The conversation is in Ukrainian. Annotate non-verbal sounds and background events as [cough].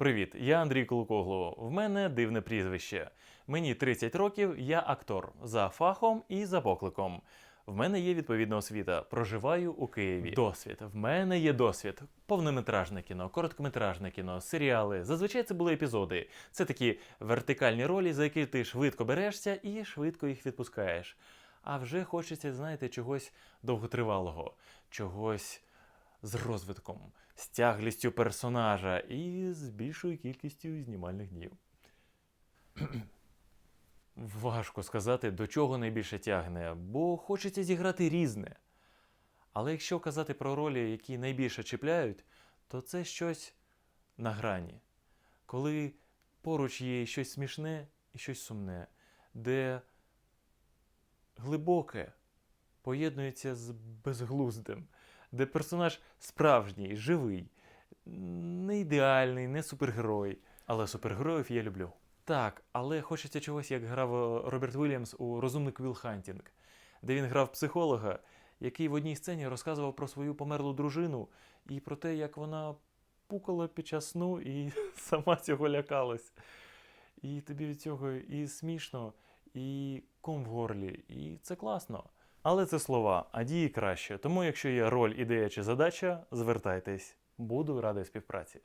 Привіт, я Андрій Колокогло. В мене дивне прізвище. Мені 30 років, я актор за фахом і за покликом. В мене є відповідна освіта. Проживаю у Києві. Досвід. В мене є досвід. Повнометражне кіно, короткометражне кіно, серіали. Зазвичай це були епізоди. Це такі вертикальні ролі, за які ти швидко берешся і швидко їх відпускаєш. А вже хочеться, знаєте, чогось довготривалого, чогось з розвитком, з тяглістю персонажа і з більшою кількістю знімальних днів. [clears throat] Важко сказати, до чого найбільше тягне, бо хочеться зіграти різне. Але якщо казати про ролі, які найбільше чіпляють, то це щось на грані. Коли поруч є щось смішне і щось сумне, де глибоке поєднується з безглуздим, де персонаж справжній, живий, не ідеальний, не супергерой. Але супергероїв я люблю. Так, але хочеться чогось, як грав е, Роберт Вільямс у Розумний Квіл Хантінг, де він грав психолога, який в одній сцені розказував про свою померлу дружину і про те, як вона пукала під час сну і [laughs] сама цього лякалась. І тобі від цього і смішно, і ком в горлі, і це класно. Але це слова, а дії краще. Тому, якщо є роль, ідея чи задача, звертайтесь. Буду радий співпраці.